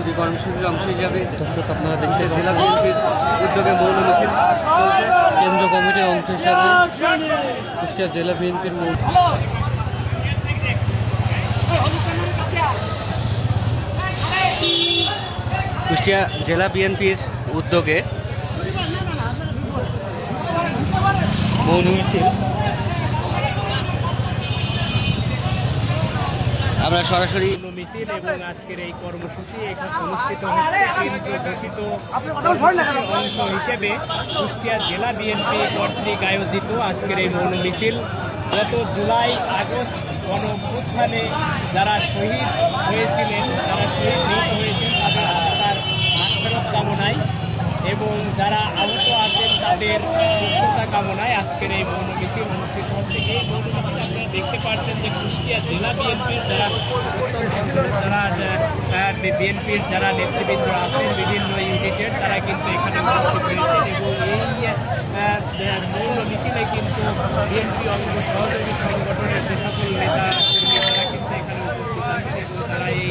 হিসাবে দর্শক আপনারা দেখতে জেলা বিএনপির উদ্যোগে মৌন মিছিল চলছে কেন্দ্রীয় কমিটির অংশ হিসাবে কুষ্টিয়া জেলা বিএনপির মৌন কুষ্টিয়া জেলা বিএনপির উদ্যোগে মৌন মিছিল আমরা সরাসরি মিছিল এবং আজকের এই কর্মসূচি অনুষ্ঠিত ঘোষিত অংশ হিসেবে কুষ্টিয়া জেলা বিএনপি কর্তৃক আয়োজিত আজকের এই মৌন মিছিল। গত জুলাই, আগস্ট গণ অভ্যুত্থানে যারা শহীদ হয়েছিলেন, যারা শহীদ হয়েছেন, তাদের আত্মার মাঠফেরত কামনায় এবং যারা আহত আছেন তাদের সুস্থতা কামনায় আজকের এই মৌন মিছিল অনুষ্ঠিত হচ্ছে এই মৌন আপনারা দেখতে পাচ্ছেন যে কুষ্টিয়া জেলা বিএনপির যারা যারা বিএনপির যারা নেতৃবৃন্দ আছেন, বিভিন্ন ইউনিটের, তারা কিন্তু এখানে উপস্থিত হয়েছেন এবং এই মৌন মিছিলে কিন্তু বিএনপি অঙ্গ সহযোগী সংগঠনের যে সকল নেতা তারা কিন্তু এখানে উপস্থিত আছেন এবং তারা এই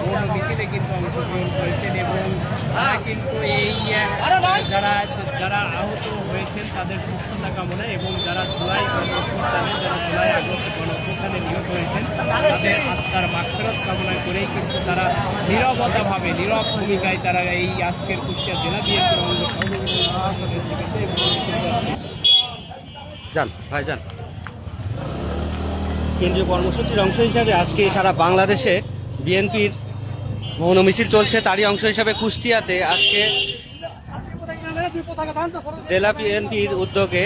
মৌন মিছিলে কিন্তু অংশগ্রহণ করেছেন এবং যারা যারা আহত হয়েছেন তাদের সুস্থতা কামনা এবং যারা জুলাই গণঅভ্যুত্থানে যারা জুলাই আগস্ট গণঅভ্যুত্থানে নিহত হয়েছেন, তাদের আত্মার মাগফিরাত কামনা করেই কিন্তু তারা নিরবতাভাবে, নীরব ভূমিকায় তারা এই আজকের কুষ্টিয়া জেলা বিএনপির। যান, ভাই যান কেন্দ্রীয় কর্মসূচির অংশ হিসাবে আজকে সারা বাংলাদেশে বিএনপির মৌন মিছিল চলছে, তারই অংশ হিসাবে কুষ্টিয়াতে আজকে জেলা বিএনপির উদ্যোগে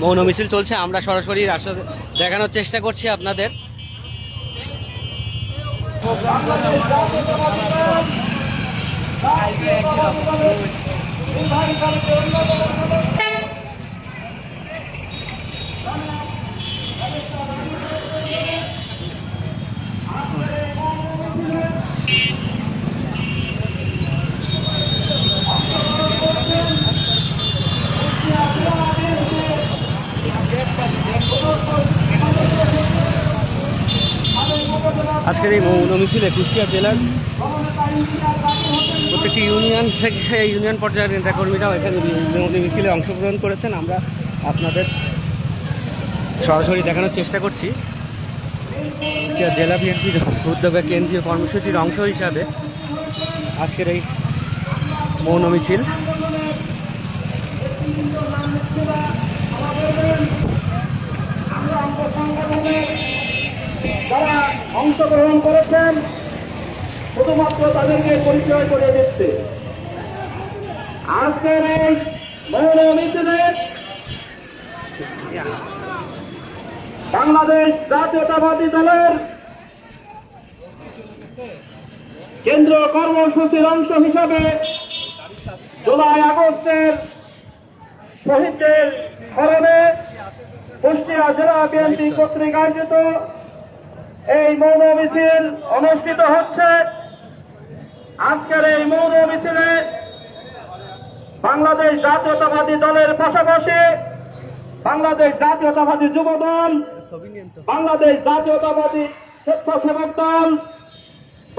মৌন মিছিল চলছে। আমরা সরাসরি আসলে দেখানোর চেষ্টা করছি আপনাদের। আজকের এই মৌন মিছিলে কুষ্টিয়া জেলার প্রত্যেকটি ইউনিয়ন থেকে ইউনিয়ন পর্যায়ের নেতাকর্মীরাও এখানে মৌন মিছিলে অংশগ্রহণ করেছেন। আমরা আপনাদের সরাসরি দেখানোর চেষ্টা করছি। কুষ্টিয়া জেলা বিএনপির উদ্যোগে কেন্দ্রীয় কর্মসূচির অংশ হিসাবে আজকের এই মৌন মিছিল। যারা অংশগ্রহণ করেছেন, শুধুমাত্র তাদেরকে পরিচয় করে দিচ্ছে। আজকের এই মৌন বাংলাদেশ জাতীয়তাবাদী দলের কেন্দ্রীয় কর্মসূচির অংশ হিসাবে জুলাই আগস্টের শহীদদের স্মরণে কুষ্টিয়া জেলা বিএনপি কর্তৃক আয়োজিত এই মৌন মিছিল অনুষ্ঠিত হচ্ছে। আজকের এই মৌন মিছিলে বাংলাদেশ জাতীয়তাবাদী দলের পাশাপাশি বাংলাদেশ জাতীয়তাবাদী যুব দল, বাংলাদেশ জাতীয়তাবাদী স্বেচ্ছাসেবক দল,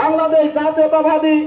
বাংলাদেশ জাতীয়তাবাদী